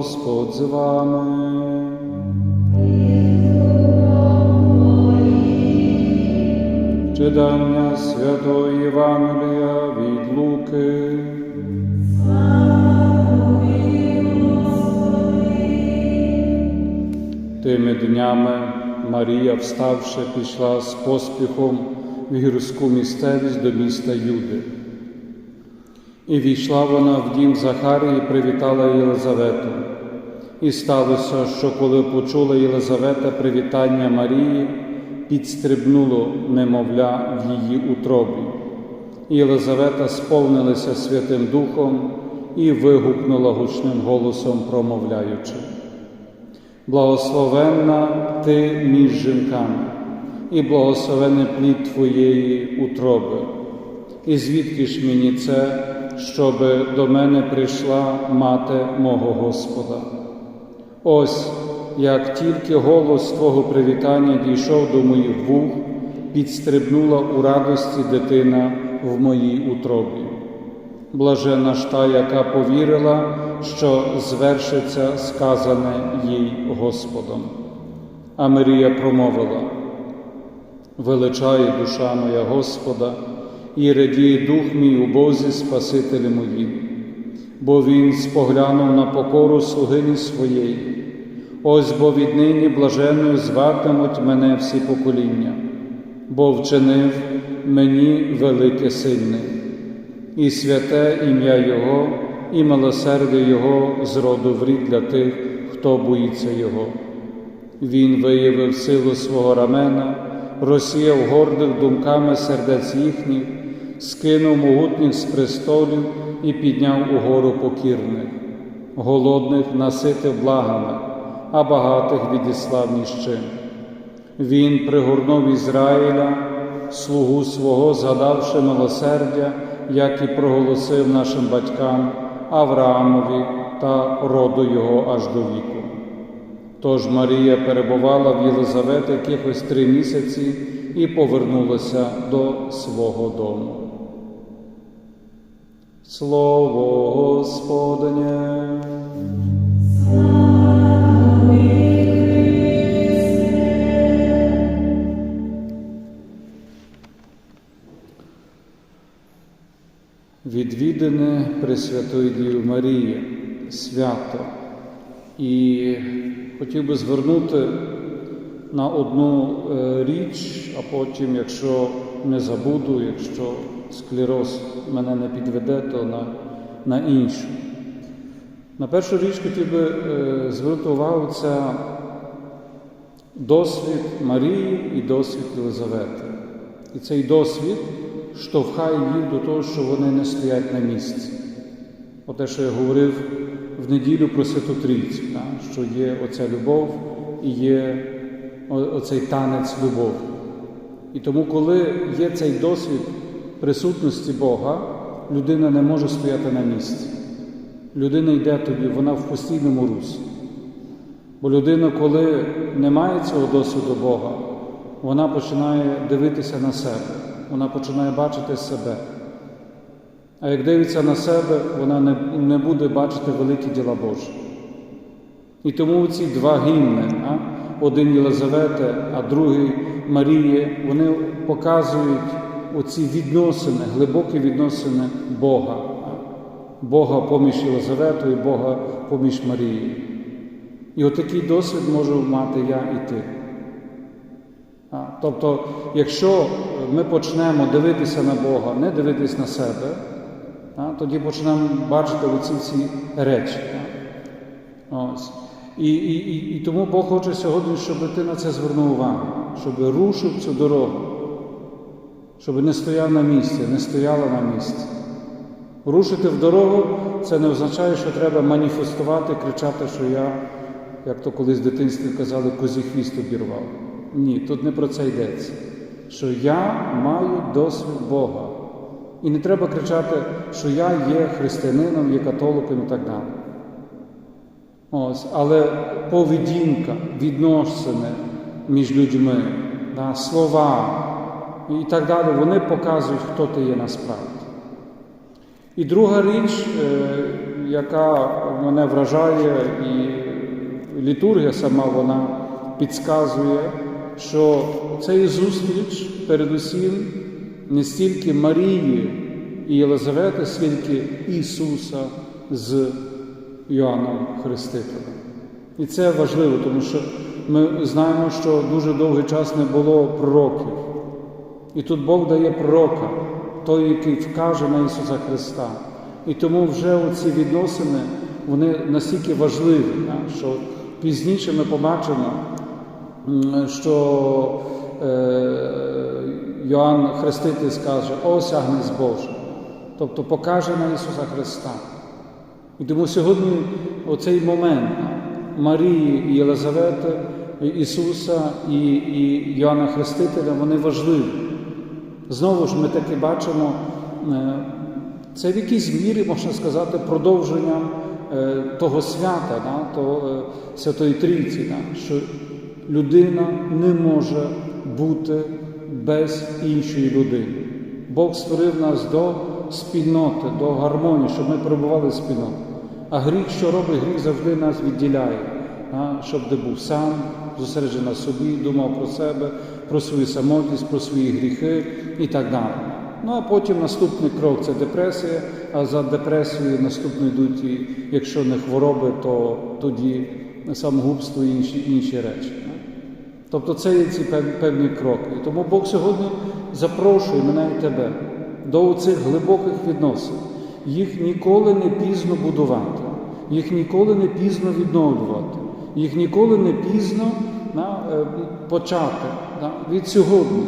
Господь з вами. Читання Святої Євангелія від Луки. Тими днями Марія, вставши, пішла з поспіхом в гірську місцевість до міста Юди. І війшла вона в дім Захарії і привітала Єлизавету. І сталося, що коли почула Єлизавета привітання Марії, підстрибнуло немовля в її утробі. Єлизавета сповнилася Святим Духом і вигукнула гучним голосом, промовляючи. Благословенна ти між жінками, і благословений плід твоєї утроби. І звідки ж мені це, щоби до мене прийшла мати мого Господа? Ось як тільки голос Твого привітання дійшов до моїх вух, підстрибнула у радості дитина в моїй утробі. Блажена ж та, яка повірила, що звершиться сказане їй Господом. А Марія промовила: Величає душа моя Господа, і радіє дух мій у Бозі Спасителі моїм, бо Він споглянув на покору слугині своєї. Ось бо віднині блаженною зватимуть мене всі покоління, бо вчинив мені велике сильне, і святе ім'я Його, і милосердя Його з роду для тих, хто боїться Його. Він виявив силу свого рамена, розсіяв гордих думками сердець їхніх, скинув могутніх з престолів і підняв угору покірних, голодних наситив благами, а багатих відіслав ні. Він пригорнув Ізраїля, слугу свого, згадавши милосердя, як і проголосив нашим батькам Авраамові та роду його аж до віку. Тож Марія перебувала в Єлизавети якихось три місяці і повернулася до свого дому. Слово Господнє. Відвідане Пресвятої Діви Марії, свято. І хотів би звернути на одну е, річ, а потім, якщо не забуду, якщо склероз мене не підведе, то на, на іншу. На першу річ хотів би е, звернути увагу це досвід Марії і досвід Єлизавети. І цей досвід штовхає їх до того, що вони не стоять на місці. Оте, що я говорив в неділю про Святу Трійцю, так? що є оця любов і є оцей танець любові. І тому, коли є цей досвід присутності Бога, людина не може стояти на місці. Людина йде тоді, вона в постійному русі. Бо людина, коли не має цього досвіду Бога, вона починає дивитися на себе, вона починає бачити себе. А як дивиться на себе, вона не, не буде бачити великі діла Божі. І тому ці два гімни, а? один Єлизавети, а другий Марії, вони показують оці відносини, глибокі відносини Бога. Бога поміж Єлизаветою, Бога поміж Марією. І отакий досвід можу мати я і ти. Тобто, якщо ми почнемо дивитися на Бога, не дивитися на себе, тоді почнемо бачити оці всі речі. Ось. І, і, і, і тому Бог хоче сьогодні, щоб ти на це звернув увагу, щоб рушив цю дорогу, щоб не стояв на місці, не стояла на місці. Рушити в дорогу це не означає, що треба маніфестувати, кричати, що я, як то колись в дитинстві казали, козі хвіст обірвав. Ні, тут не про це йдеться. Що я маю досвід Бога. І не треба кричати, що я є християнином, є католиком і так далі. Ось, Але поведінка, відносини між людьми, да, слова і так далі, вони показують, хто ти є насправді. І друга річ, е, яка мене вражає, і літургія сама вона підказує, що цей зустріч передусім не стільки Марії і Єлизавети, скільки Ісуса з Йоанном Хрестителем. І це важливо, тому що ми знаємо, що дуже довгий час не було пророків. І тут Бог дає пророка, той, який вкаже на Ісуса Христа. І тому вже оці відносини вони настільки важливі, що пізніше ми побачимо, що е, Йоанн Хреститель скаже, ось Агнець Божий, тобто покаже на Ісуса Христа. І тому сьогодні оцей момент Марії і Єлизавети, Ісуса і, і Йоанна Хрестителя, вони важливі. Знову ж ми таки бачимо, е, це в якійсь мірі, можна сказати, продовженням е, того свята, да, того, е, Святої Трійці, да, що людина не може бути без іншої людини. Бог створив нас до спільноти, до гармонії, щоб ми перебували в спільноті. А гріх, що робить, гріх завжди нас відділяє, а, щоб де був сам, зосереджений на собі, думав про себе, про свою самотність, про свої гріхи і так далі. Ну а потім наступний крок це депресія, а за депресією наступно йдуть, якщо не хвороби, то тоді самогубство і інші, інші речі. Тобто це є ці певні кроки. Тому Бог сьогодні запрошує мене і тебе до цих глибоких відносин. Їх ніколи не пізно будувати, їх ніколи не пізно відновлювати, їх ніколи не пізно почати на, від сьогодні.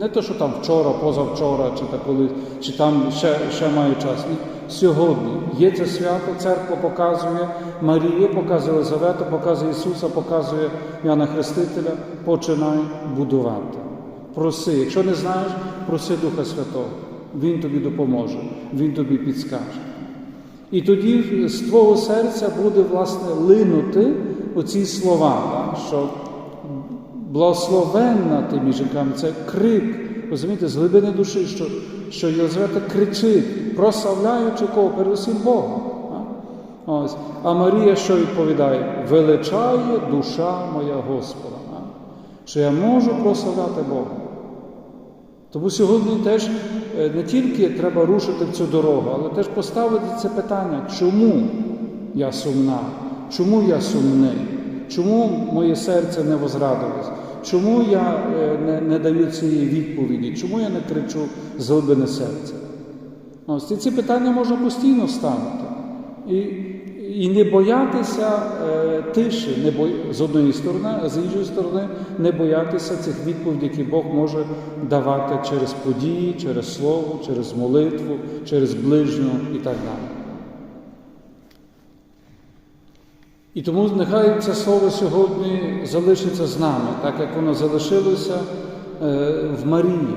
Не то, що там вчора, позавчора, чи так коли, чи там ще, ще маю час. Ні. Сьогодні є це свято, церква показує, Марія показує Елизавету, показує Ісуса, показує Яна Хрестителя. Починай будувати. Проси, якщо не знаєш, проси Духа Святого. Він тобі допоможе, Він тобі підскаже. І тоді з твого серця буде власне линути оці слова, що благословенна тими жінками, це крик, розумієте, з глибини душі, що, що Єлизавета кричить, прославляючи кого, передусім Бога. да. Ось. А Марія що відповідає? Величає душа моя Господа, да. що я можу прославляти Бога. Тому сьогодні теж е, не тільки треба рушити в цю дорогу, але теж поставити це питання, чому я сумна, чому я сумний, чому моє серце не возрадилось, чому я е, не, не даю цієї відповіді, чому я не кричу з глибини серця. Ось і ці питання можна постійно ставити. І, і не боятися е, тиші, не бо... з однієї сторони, а з іншої сторони, не боятися цих відповідей, які Бог може давати через події, через слово, через молитву, через ближнього і так далі. І тому нехай це слово сьогодні залишиться з нами, так як воно залишилося е, в Марії.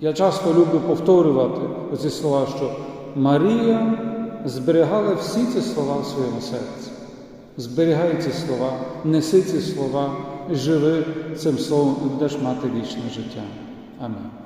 Я часто люблю повторювати ці слова, що Марія зберігала всі ці слова в своєму серці. Зберігай ці слова, неси ці слова, живи цим словом і будеш мати вічне життя. Амінь.